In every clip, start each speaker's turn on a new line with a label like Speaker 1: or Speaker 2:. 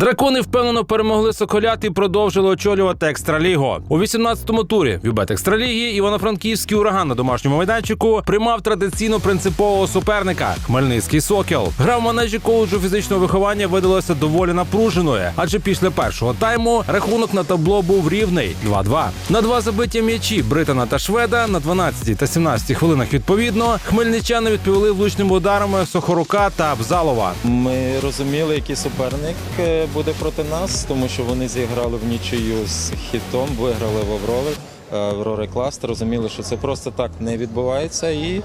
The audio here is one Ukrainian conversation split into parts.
Speaker 1: Дракони впевнено перемогли Соколят і продовжили очолювати екстралігу. У 18-му турі Вібет екстраліги Івано-Франківський ураган на домашньому майданчику приймав традиційно принципового суперника Хмельницький Сокіл. Гра в манежі коледжу фізичного виховання видалася доволі напруженою, адже після першого тайму рахунок на табло був рівний 2-2. На два забиті м'ячі Британа та Шведа на 12 та 17 хвилинах відповідно хмельничани відповіли влучними ударами Сохорука та Абзалова.
Speaker 2: Ми розуміли, який суперник е, буде проти нас, тому що вони зіграли в нічию з хітом, виграли в Аврори. е, Аврори Класт. Розуміли, що це просто так не відбувається. І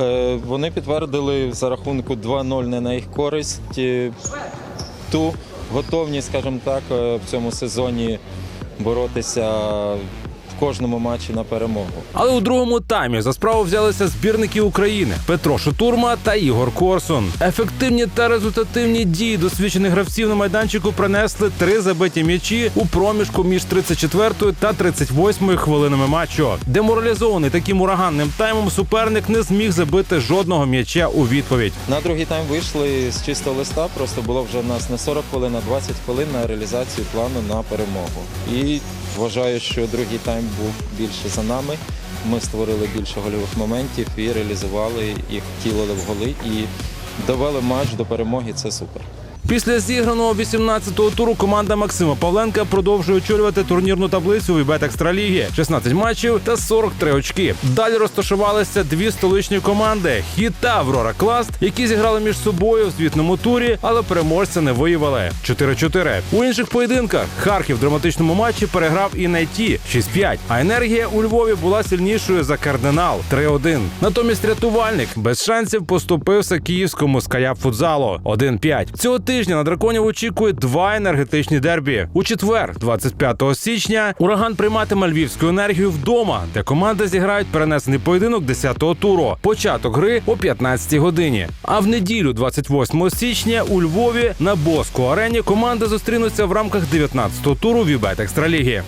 Speaker 2: е, вони підтвердили за рахунку 2-0 не на їх користь ту готовність, скажімо так, е, в цьому сезоні боротися в кожному матчі на перемогу.
Speaker 1: Але у другому таймі за справу взялися збірники України Петро Шутурма та Ігор Корсун. Ефективні та результативні дії досвідчених гравців на майданчику принесли три забиті м'ячі у проміжку між 34 та 38 хвилинами матчу. Деморалізований таким ураганним таймом суперник не зміг забити жодного м'яча у відповідь.
Speaker 2: На другий тайм вийшли з чистого листа. Просто було вже в нас не 40 хвилин, а 20 хвилин на реалізацію плану на перемогу. І вважаю, що другий тайм був більше за нами. Ми створили більше гольових моментів і реалізували їх, втілили в голи і довели матч до перемоги. Це супер.
Speaker 1: Після зіграного 18-го туру команда Максима Павленка продовжує очолювати турнірну таблицю Вібет Екстраліги. 16 матчів та 43 очки. Далі розташувалися дві столичні команди Хіт та Аврора Класт, які зіграли між собою в звітному турі, але переможця не виявили. 4-4. У інших поєдинках Харків в драматичному матчі переграв і найті 6-5. А енергія у Львові була сильнішою за кардинал 3-1. Натомість рятувальник без шансів поступився київському скаяп футзалу 1-5. Цього тижня на драконів очікує два енергетичні дербі. У четвер, 25 січня, ураган прийматиме львівську енергію вдома, де команди зіграють перенесений поєдинок 10-го туру. Початок гри о 15-й годині. А в неділю, 28 січня, у Львові на Боску арені команди зустрінуться в рамках 19-го туру Вібет Екстраліги.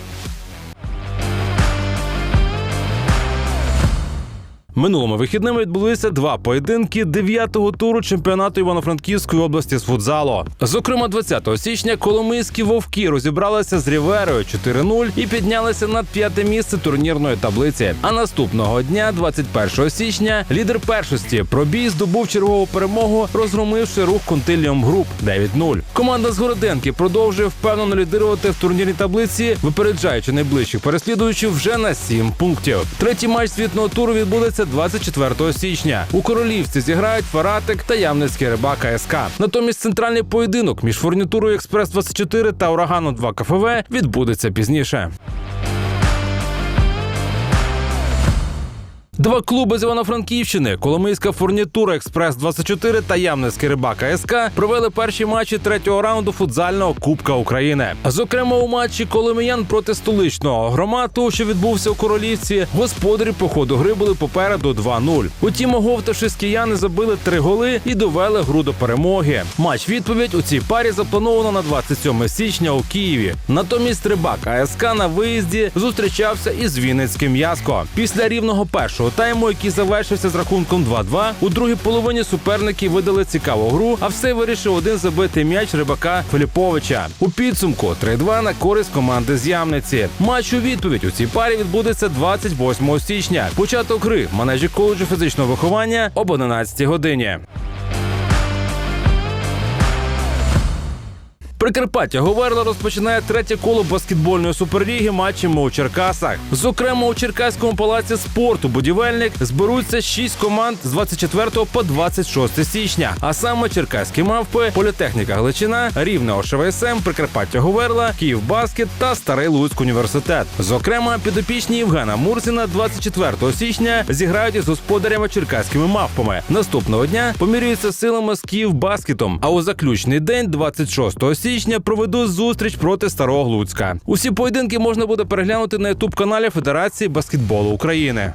Speaker 1: Минулими вихідними відбулися два поєдинки дев'ятого туру чемпіонату Івано-Франківської області з футзалу. Зокрема, 20 січня коломийські вовки розібралися з Ріверою 4-0 і піднялися на п'яте місце турнірної таблиці. А наступного дня, 21 січня, лідер першості пробій здобув чергову перемогу, розгромивши рух Контиліум Груп 9-0. Команда з Городенки продовжує впевнено лідирувати в турнірній таблиці, випереджаючи найближчих переслідувачів вже на 7 пунктів. Третій матч світного туру відбудеться 24 січня. У королівці зіграють Фаратик та Ямницький рибак АСК. Натомість центральний поєдинок між фурнітурою Експрес 24 та ураганом 2 КФВ відбудеться пізніше. Два клуби з Івано-Франківщини Коломийська фурнітура Експрес 24 та Ямницький рибак АСК провели перші матчі третього раунду футзального Кубка України. Зокрема, у матчі Коломиян проти столичного громаду, що відбувся у королівці, господарі по ходу гри були попереду 2-0. Утім, оговтавшись кияни забили три голи і довели гру до перемоги. Матч відповідь у цій парі заплановано на 27 січня у Києві. Натомість рибак АСК на виїзді зустрічався із Вінницьким Яско. Після рівного першого тайму, який завершився з рахунком 2-2, у другій половині суперники видали цікаву гру, а все вирішив один забитий м'яч рибака Філіповича. У підсумку 3-2 на користь команди з Ямниці. Матч у відповідь у цій парі відбудеться 28 січня. Початок гри в манежі коледжу фізичного виховання об 11 годині. Прикарпаття Говерла розпочинає третє коло баскетбольної суперліги матчами у Черкасах. Зокрема, у Черкаському палаці спорту будівельник зберуться шість команд з 24 по 26 січня. А саме Черкаські мавпи, політехніка Галичина, Рівне ОШВСМ, Прикарпаття Говерла, Київ Баскет та Старий Луцьк університет. Зокрема, підопічні Євгена Мурзіна 24 січня зіграють із господарями черкаськими мавпами. Наступного дня помірюються силами з Київ Баскетом. А у заключний день, 26 січня, проведуть зустріч проти Старого Луцька. Усі поєдинки можна буде переглянути на ютуб каналі Федерації баскетболу України.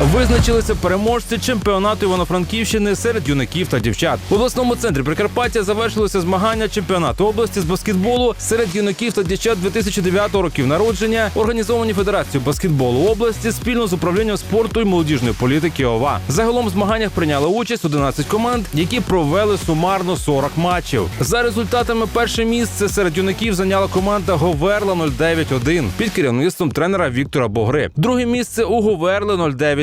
Speaker 1: Визначилися переможці чемпіонату Івано-Франківщини серед юнаків та дівчат. В обласному центрі Прикарпаття завершилося змагання чемпіонату області з баскетболу серед юнаків та дівчат 2009 років народження, організовані Федерацією баскетболу області спільно з управлінням спорту і молодіжної політики ОВА. Загалом в змаганнях прийняли участь 11 команд, які провели сумарно 40 матчів. За результатами перше місце серед юнаків зайняла команда Говерла 09-1 під керівництвом тренера Віктора Богри. Друге місце у Говерли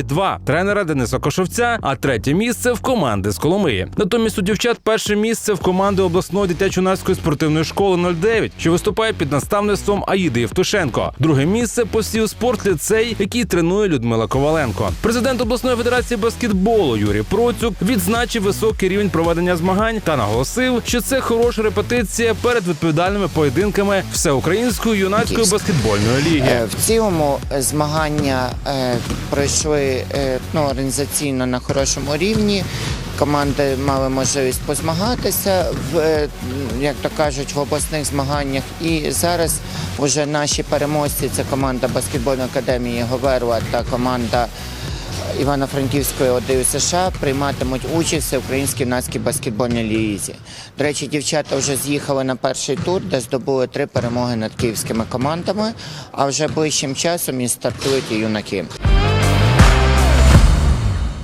Speaker 1: 09-2 тренера Дениса Кошовця, а третє місце в команди з Коломиї. Натомість у дівчат перше місце в команди обласної дитячо-юнацької спортивної школи 09, що виступає під наставництвом Аїди Євтушенко. Друге місце посів спортліцей, який тренує Людмила Коваленко. Президент обласної федерації баскетболу Юрій Процюк відзначив високий рівень проведення змагань та наголосив, що це хороша репетиція перед відповідальними поєдинками всеукраїнської юнацької баскетбольної ліги.
Speaker 3: Е, В цілому е, змагання е, пройшли е, ну, організаційно на хорошому рівні. Команди мали можливість позмагатися в е, як то кажуть в обласних змаганнях. І зараз вже наші переможці це команда баскетбольної академії Говерла та команда Івано-Франківської ОДЮ США прийматимуть участь в українській юнацькій баскетбольній лізі. До речі, дівчата вже з'їхали на перший тур, де здобули три перемоги над київськими командами. А вже ближчим часом і стартують і юнаки.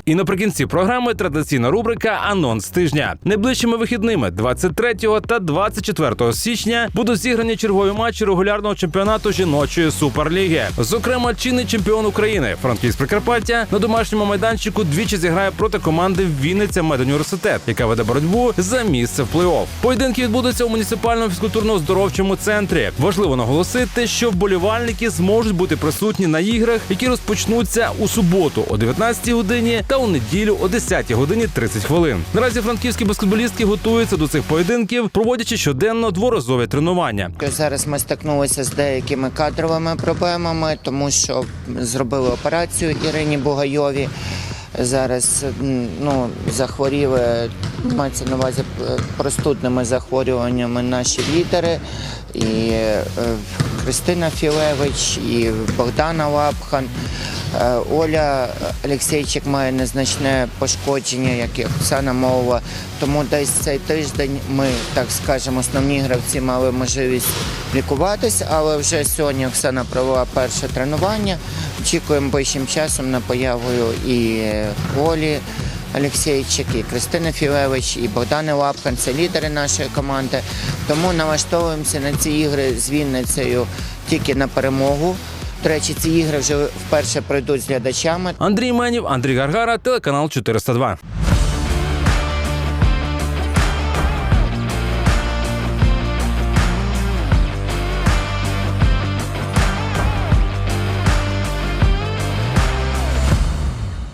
Speaker 1: І наприкінці програми традиційна рубрика Анонс тижня. Найближчими вихідними 23 та 24 січня будуть зіграні чергові матчі регулярного чемпіонату жіночої суперліги. Зокрема, чинний чемпіон України Франківськ Прикарпаття на домашньому майданчику двічі зіграє проти команди Вінниця Медуніверситет, яка веде боротьбу за місце в плей-офф. Поєдинки відбудуться у муніципальному фізкультурно-здоровчому центрі. Важливо наголосити, що вболівальники зможуть бути присутні на іграх, які розпочнуться у суботу о 19 годині та у неділю о 10 годині 30 хвилин. Наразі франківські баскетболістки готуються до цих поєдинків, проводячи щоденно дворазові тренування.
Speaker 3: Зараз ми стикнулися з деякими кадровими проблемами, тому що зробили операцію Ірині Бугайові. Зараз ну, захворіли, мається на увазі е, простудними захворюваннями наші лідери. І е, Христина Філевич, і Богдана Лапхан. Е, Оля Олексійчик має незначне пошкодження, як і Оксана Мова. Тому десь цей тиждень ми, так скажемо, основні гравці мали можливість лікуватись, але вже сьогодні Оксана провела перше тренування. Очікуємо ближчим часом на появу і Олі Олексійчик, і Кристина Філевич, і Богдан Лапкан. Це лідери нашої команди. Тому налаштовуємося на ці ігри з Вінницею тільки на перемогу. До ці ігри вже вперше пройдуть з глядачами.
Speaker 1: Андрій Менів, Андрій Гаргара, телеканал 402.